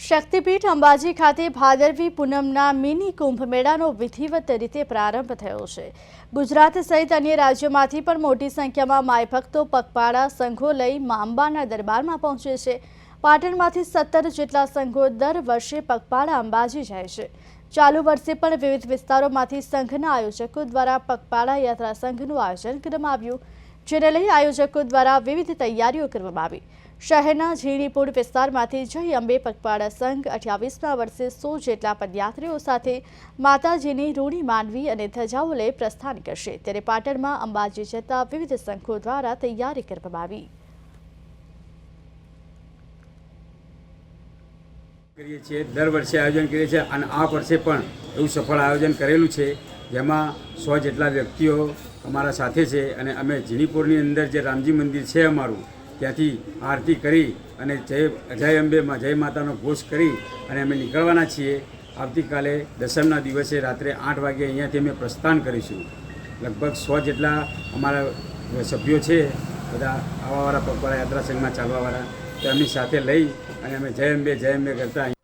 શક્તિપીઠ અંબાજી ખાતે ભાદરવી પૂનમના મિની કુંભ મેળાનો વિધિવત રીતે પ્રારંભ થયો છે. ગુજરાત સહિત અન્ય રાજ્યોમાંથી પણ મોટી સંખ્યામાં માય ભક્તો પગપાળા સંઘો લઈ મા અંબાના દરબારમાં પહોંચે છે. પાટણમાંથી સત્તર જેટલા સંઘો દર વર્ષે પગપાળા અંબાજી જાય છે. ચાલુ વર્ષે પણ વિવિધ વિસ્તારોમાંથી સંઘના આયોજકો દ્વારા પગપાળા યાત્રા સંઘનું આયોજન કરવામાં આવ્યું, જેને લઈ આયોજકો દ્વારા વિવિધ તૈયારીઓ કરવામાં આવી. શહેરના ઝીણીપુર વિસ્તારમાંથી જય અંબે પગપાળા સંઘ અઠ્યાવીસમા વર્ષે સો જેટલા પદયાત્રીઓ સાથે માતાજીની રૂણી માનવી અને ધજાઓ લઈ પ્રસ્થાન કરશે. ત્યારે પાટણમાં અંબાજી જતા વિવિધ સંઘો દ્વારા તૈયારી કરવામાં આવી. કરીએ છીએ, દર વર્ષે આયોજન કરીએ છીએ અને આ વર્ષે પણ એવું સફળ આયોજન કરેલું છે, જેમાં સો જેટલા વ્યક્તિઓ અમારા સાથે છે અને અમે ઝીણીપુરની અંદર જે રામજી મંદિર છે અમારું ત્યાંથી આરતી કરી અને જય જય અંબેમાં જય માતાનો ઘોષ કરી અને અમે નીકળવાના છીએ. આવતીકાલે દસમના દિવસે રાત્રે આઠ વાગે અહીંયાથી અમે પ્રસ્થાન કરીશું. લગભગ સો જેટલા અમારા સભ્યો છે, બધા આવાવાળા પગવાળા યાત્રા સંઘમાં ચાલવાવાળા તો એમની સાથે લઈ અને અમે જય અંબે જય અંબે કરતા